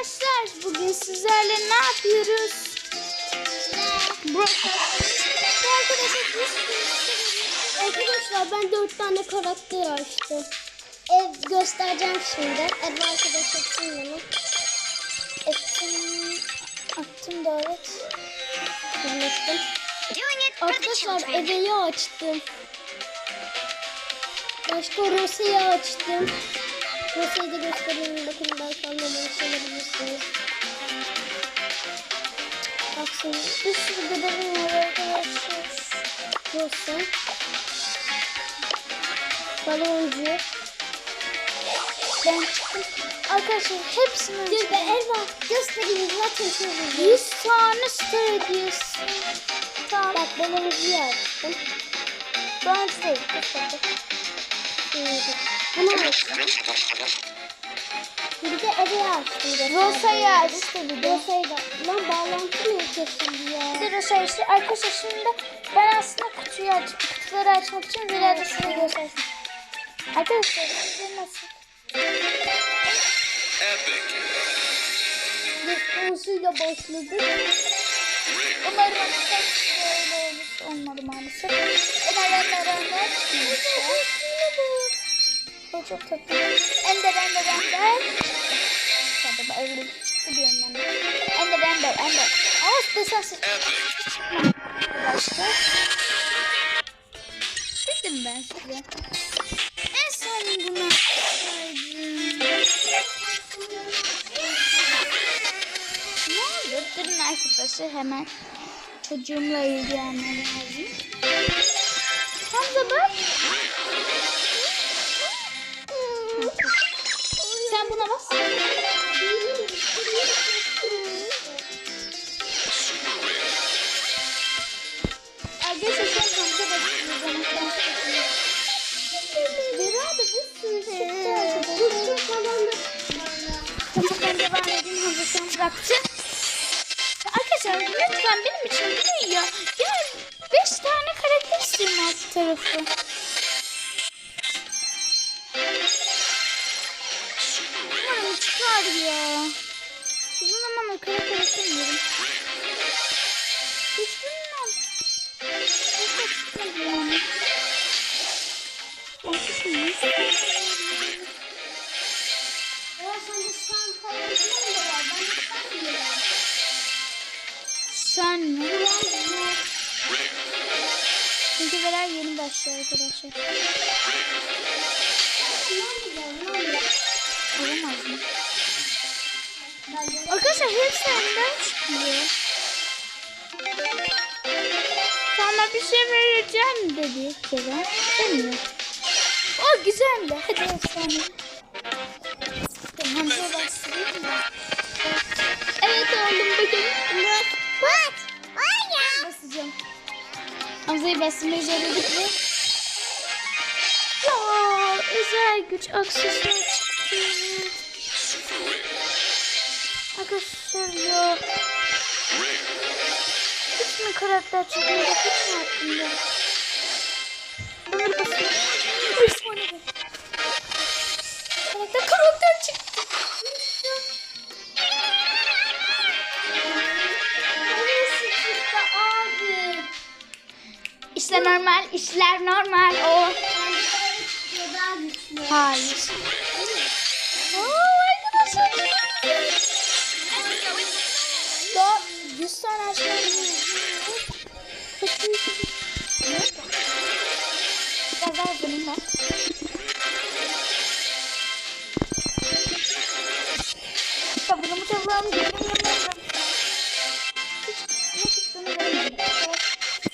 arkadaşlar bugün sizlerle ne yapıyoruz? Arkadaşlar ben dört tane karakter açtım. Ev göstereceğim şimdi. Ev arkadaş açayım bunu. Ettim, attım davet. Unuttum. Arkadaşlar eveyi açtım. Başka Rose'yi açtım. Rose'yi de göstereyim. Bakın belki anlamayı söyleyebilirsiniz. Baksın bir sürü görevim var arkadaşlar. Rose. Baloncu. Ben çıktım. Arkadaşlar hepsini Dur be. Elva göstereyim zaten söyleyeceğim. 100 tane star hediyesi. Tamam. Bak baloncuyu açtım. Ben size gösterdim. Bunu açtım. Bir de evi açtım. Rosa'yı açtı bir de. Rosa'yı da. Lan bağlantı mı kesildi ya? Bir de Rosa işte. Arkadaşlar şimdi ben aslında kutuyu aç, kutuları açmak için Zira da size göstersin. Arkadaşlar size nasıl? Epic. Defansıyla başladık. Umarım böyle olur. Olmadı maalesef. Umarım Erenler çıkmıştır. O çok tatlı. Ender, Ender, Ender. Ben öyle çıktı ben. de. Ender, Ender, Ender. Aa desensiz. Başka. Dedim ben size. En son buna Ne oldu? Durun arkadaşlar hemen çocuğumla ilgilenmem lazım. Hamza bak. Tarafı. Arkadaşlar hepsi önden çıkıyor. Sana bir şey vereceğim dedi Kerem. Demiyor. O güzeldi. Hadi efsane. Şöyle bastırayım da. Evet oğlum bakın. What? What? Basacağım. Hamza'yı basmayı söyledik mi? Ya özel güç aksesuar çıktı. Arkadaşlar ya. Hiç mi karakter çıkıyor? Hiç mi aklımda? Bunları saniye. Karakter karakter çıktı. İşler normal, işler normal. O. Hayır. Daha 100 tane aşağı Biraz daha göremiyorum.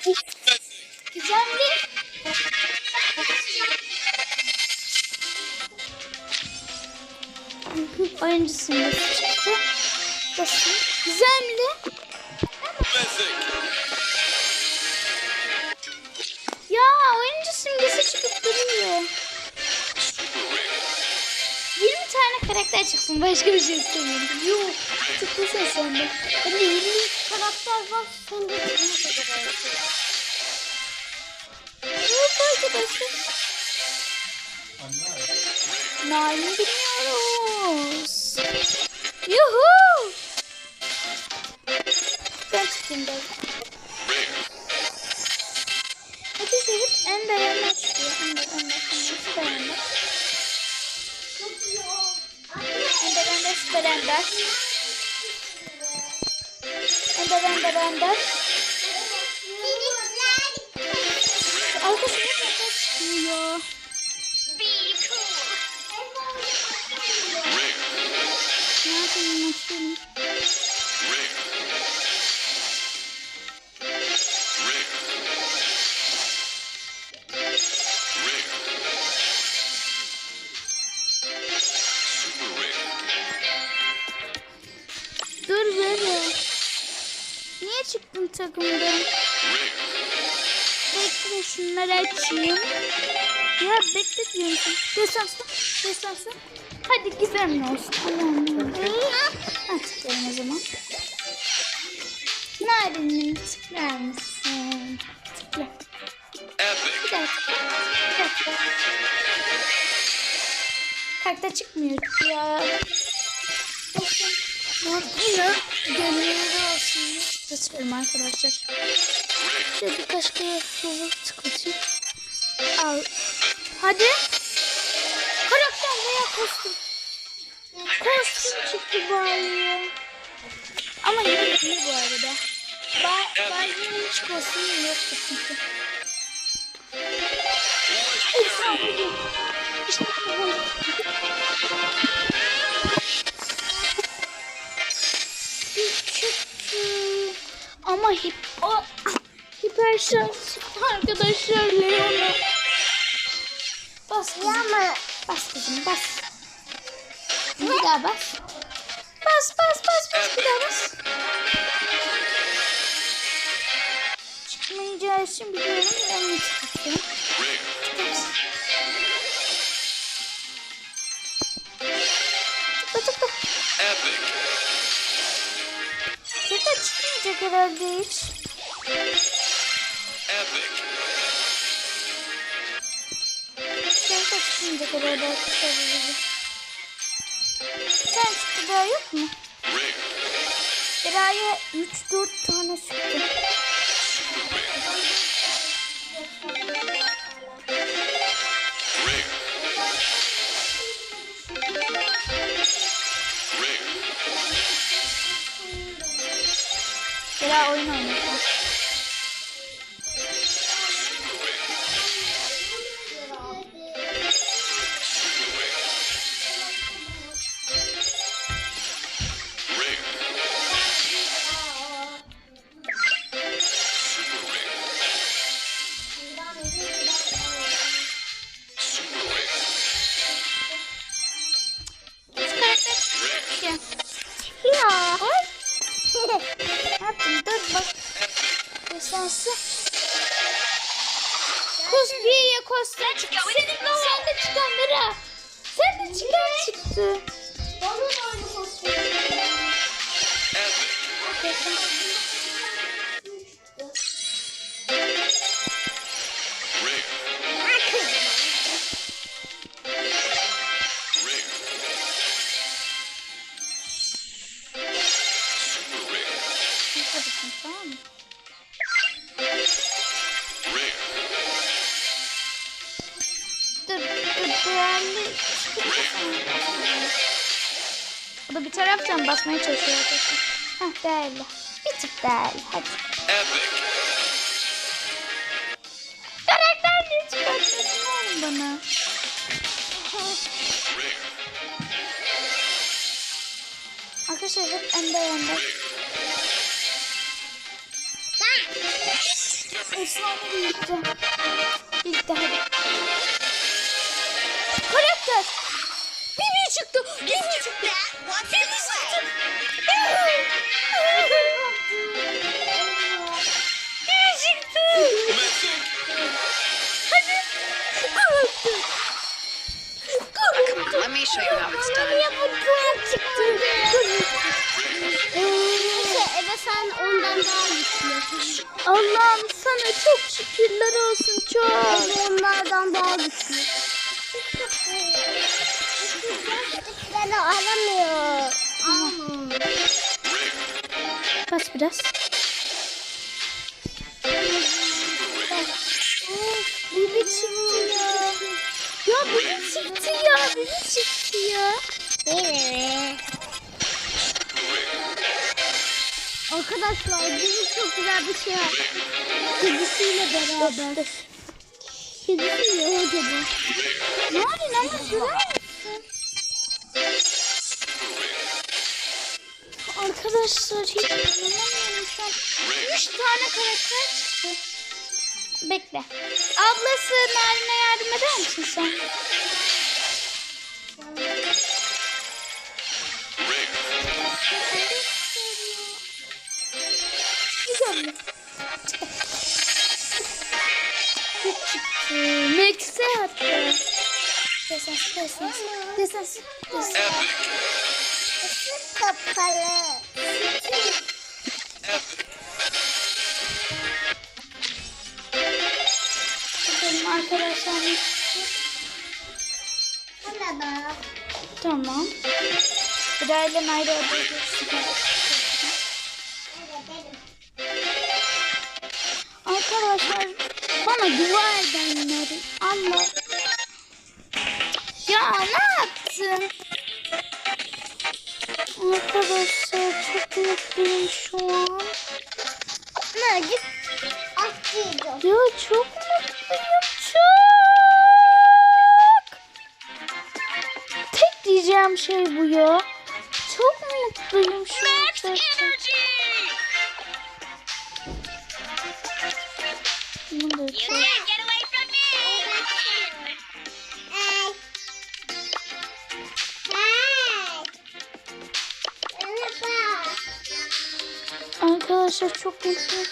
Hiç ne çıktığını. Basın. Güzel mi? Mythic. Ya oyuncu simgesi çıkıp duruyor. 20 tane karakter çıksın. Başka bir şey istemiyorum. Yok. Sende. Ben de 20 karakter var. Sen de 20 kadar. Yok arkadaşlar. Nane bilmiyoruz. Yuhu. Kinder. Arkadaşlar hep en dayanlar çıkıyor. Ender, ender, ender, süper ender. Ender, ender, süper ender. Ender, ender, ender. Hep ender çıkıyor. Dur böyle. Niye çıktın takımdan? Bekle şunları açayım. Ya bekle diyorsun. Destansı. Destansı. Hadi gizemli olsun. Allah'ım. Ha tıklayalım o zaman. Narin'in tıklar mısın? Tıkla. Bir tıkla. Bir tıkla. Kartta çıkmıyor ya. Yine gönüllü olsun. Tıklıyorum arkadaşlar. Şöyle birkaç kere hızlı tıklatayım. Al. Hadi. Karakter veya kostüm. Kostüm çıktı bari. Ama yine iyi bu arada. Ba Barbie'nin hiç kostümü yoktu çünkü. Efsane. İşte bu. Hip o hiper şans arkadaşlar Leon'a. Bas kızım. Ama Bas kızım bas. Bir daha bas. Bas bas bas bas bir daha bas. Çıkmayacağı için biliyorum. Onu çıkartıyorum. Çıkmayacak herhalde hiç. Herhalde arkadaşlar. bu video. Bir tane çıktı daha yok mu? Biraya 3-4 tane çıktı. Desansı. Kusbiye kostüm çıktı. Sen de çıkan Bira. Sen de çıkan çıktı. bana da aynı kostüm. Epic. Taraftan basmaya çalışıyor arkadaşlar. Hah değerli. Bir tık değerli. Hadi. Epic. Karakter ne çıkartmasın oğlum bana. Arkadaşlar hep ende yanda. Efsane birlikte. Birlikte hadi. Karakter. Çıktı. Bibi çıktı. Bibi çıktı. Bibi çıktı. Hadi. Karakter. Karakter. Let me show you how it's done. Ya bu duvar çıktı. Eve sen ondan daha güçlü. Allah'ım sana çok şükürler olsun çok. Eve onlardan daha güçlü. Ben alamıyor. Bas biraz. Bibi çıkıyor. Ya bibi çıktı ya. Bibi çıktı ya. Evet. Arkadaşlar bibi çok güzel bir şey yaptı. Kedisiyle beraber. Kedisiyle o gibi. Ne oluyor? Ne oluyor? Arkadaşlar hiç anlamıyorum şu an. Tane karakter çıktı. Bekle. Ablası Narin'e yardım eder misin sen? Güzel. Max'e hatta. Desans, desans, desans, desans. Kapalı. Benim arkadaşlar Merhaba. Tamam. Odaya geçtik. Arkadaşlar bana dua edenleri Allah. Ya ne yaptın? Arkadaşlar çok mutluyum şu an. Ne git. Atlayacağım. Ya çok mutluyum çok. Tek diyeceğim şey bu ya. Çok mutluyum şu an. gerçekten. Bunu da çok. Arkadaşlar çok mutluyum.